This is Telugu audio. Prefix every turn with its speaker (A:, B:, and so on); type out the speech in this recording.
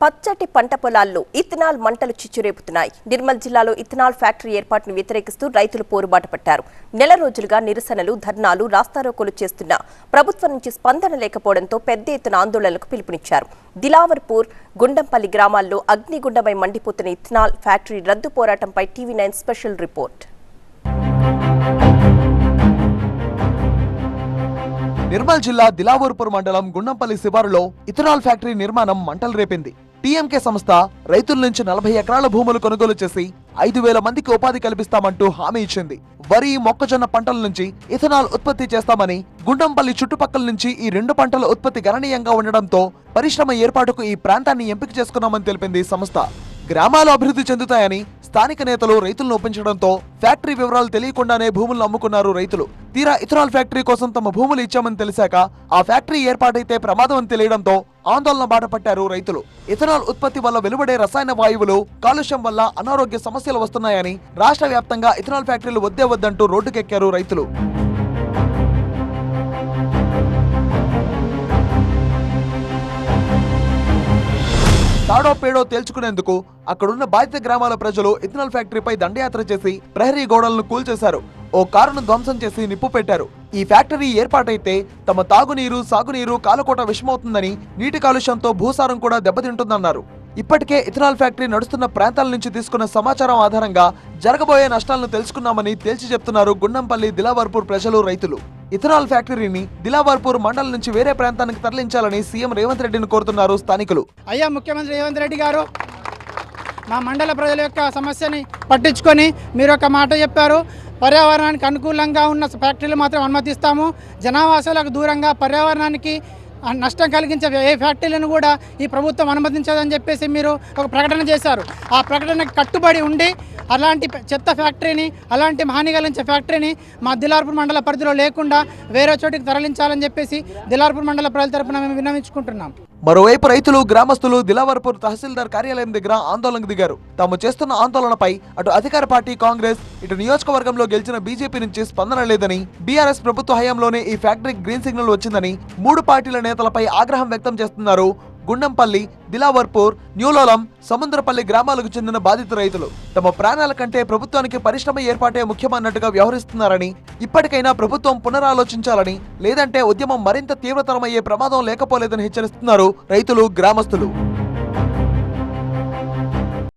A: పచ్చటి పంట పొలాల్లో ఇథనాల్ మంటలు చిచ్చురేపుతున్నాయి. నిర్మల్ జిల్లాలో ఇథనాల్ ఫ్యాక్టరీ ఏర్పాటును వ్యతిరేకిస్తూ రైతులు పోరుబాట పట్టారు. నెల రోజులుగా నిరసనలు ధర్నాలు రాస్తారోకోలు చేస్తున్న ప్రభుత్వం నుంచి స్పందన లేకపోవడంతో పెద్ద ఎత్తున ఆందోళనలకు పిలుపునిచ్చారు. దిలావర్పూర్ గుండంపల్లి గ్రామాల్లో అగ్నిగుండమై మండిపోతున్న ఇథనాల్ ఫ్యాక్టరీ రద్దు పోరాటంపై TV nine special report.
B: Nirmal జిల్లా దిలావర్పూర్ మండలం గుండంపల్లి శివారులో ఇథనాల్ ఫ్యాక్టరీ నిర్మాణం మంటలు రేపింది. టీఎంకే సంస్థ రైతుల నుంచి నలభై ఎకరాల భూములు కొనుగోలు చేసి ఐదు వేల మందికి ఉపాధి కల్పిస్తామంటూ హామీ ఇచ్చింది. వరి మొక్కజొన్న పంటల నుంచి ఇథనాల్ ఉత్పత్తి చేస్తామని గుండంపల్లి చుట్టుపక్కల నుంచి ఈ రెండు పంటల ఉత్పత్తి గణనీయంగా ఉండడంతో పరిశ్రమ ఏర్పాటుకు ఈ ప్రాంతాన్ని ఎంపిక చేసుకున్నామని తెలిపింది సంస్థ. గ్రామాలు అభివృద్ధి చెందుతాయని స్థానిక నేతలు రైతులను ఒప్పించడంతో ఫ్యాక్టరీ వివరాలు తెలియకుండానే భూములను అమ్ముకున్నారు రైతులు. తీరా ఇథనాల్ ఫ్యాక్టరీ కోసం తమ భూములు ఇచ్చామని తెలిసాక ఆ ఫ్యాక్టరీ ఏర్పాటైతే ప్రమాదం అని తెలియడంతో ఆందోళన బాట పట్టారు రైతులు. ఇథనాల్ ఉత్పత్తి వల్ల వెలువడే రసాయన వాయువులు కాలుష్యం వల్ల అనారోగ్య సమస్యలు వస్తున్నాయని రాష్ట్ర వ్యాప్తంగా ఇథనాల్ ఫ్యాక్టరీలు వద్దే వద్దంటూ రోడ్డుకెక్కారు రైతులు. ఆడో పేడో తేల్చుకునేందుకు అక్కడున్న బాధిత గ్రామాల ప్రజలు ఇథనాల్ ఫ్యాక్టరీపై దండయాత్ర చేసి ప్రహరీ గోడలను కూల్చేశారు. ఓ కారును ధ్వంసం చేసి నిప్పు పెట్టారు. ఈ ఫ్యాక్టరీ ఏర్పాటైతే తమ తాగునీరు సాగునీరు కాలకోట విషమవుతుందని నీటి కాలుష్యంతో భూసారం కూడా దెబ్బతింటుందన్నారు. ఇప్పటికే ఇథనాల్ ఫ్యాక్టరీ నడుస్తున్న ప్రాంతాల నుంచి తీసుకున్న సమాచారం ఆధారంగా జరగబోయే నష్టాలను తెలుసుకున్నామని తేల్చి చెప్తున్నారు గుండంపల్లి దిలావర్పూర్ ప్రజలు రైతులు. ఇథనాల్ ఫ్యాక్టరీని దిలావర్పూర్ మండలం నుంచి వేరే ప్రాంతానికి తరలించాలని సీఎం రేవంత్ రెడ్డిని కోరుతున్నారు స్థానికులు.
C: అయ్యా ముఖ్యమంత్రి రేవంత్ రెడ్డి గారు మా మండల ప్రజల యొక్క సమస్యని పట్టించుకొని మీరు ఒక మాట చెప్పారు. పర్యావరణానికి అనుకూలంగా ఉన్న ఫ్యాక్టరీలు మాత్రం అనుమతిస్తాము. జనావాసాలకు దూరంగా పర్యావరణానికి నష్టం కలిగించే ఏ ఫ్యాక్టరీలను కూడా ఈ ప్రభుత్వం అనుమతించదని చెప్పేసి మీరు ఒక ప్రకటన చేశారు. ఆ ప్రకటనకు కట్టుబడి ఉండి అలాంటి చెత్త ఫ్యాక్టరీని అలాంటి హాని కలిగించే ఫ్యాక్టరీని మా దిలార్పూర్ మండల పరిధిలో లేకుండా వేరే చోటికి తరలించాలని చెప్పేసి దిలార్పూర్ మండల ప్రజల తరఫున మేము విన్నవించుకుంటున్నాం.
B: మరోవైపు రైతులు గ్రామస్తులు దిలావర్పూర్ తహసీల్దార్ కార్యాలయం దగ్గర ఆందోళనకు దిగారు. తాము చేస్తున్న ఆందోళనపై అటు అధికార పార్టీ కాంగ్రెస్ ఇటు నియోజకవర్గంలో గెలిచిన బీజేపీ నుంచి స్పందన లేదని బీఆర్ఎస్ ప్రభుత్వ హయాంలోనే ఈ ఫ్యాక్టరీకి గ్రీన్ సిగ్నల్ వచ్చిందని మూడు పార్టీల నేతలపై ఆగ్రహం వ్యక్తం చేస్తున్నారు. గుండంపల్లి దిలావర్పూర్ న్యూలోలం సముద్రపల్లి గ్రామాలకు చెందిన బాధిత రైతులు. తమ ప్రాణాల కంటే ప్రభుత్వానికి పరిశ్రమ ఏర్పాటే ముఖ్యమన్నట్టుగా వ్యవహరిస్తున్నారని ఇప్పటికైనా ప్రభుత్వం పునరాలోచించాలని లేదంటే ఉద్యమం మరింత తీవ్రతరమయ్యే ప్రమాదం లేకపోలేదని హెచ్చరిస్తున్నారు రైతులు గ్రామస్తులు.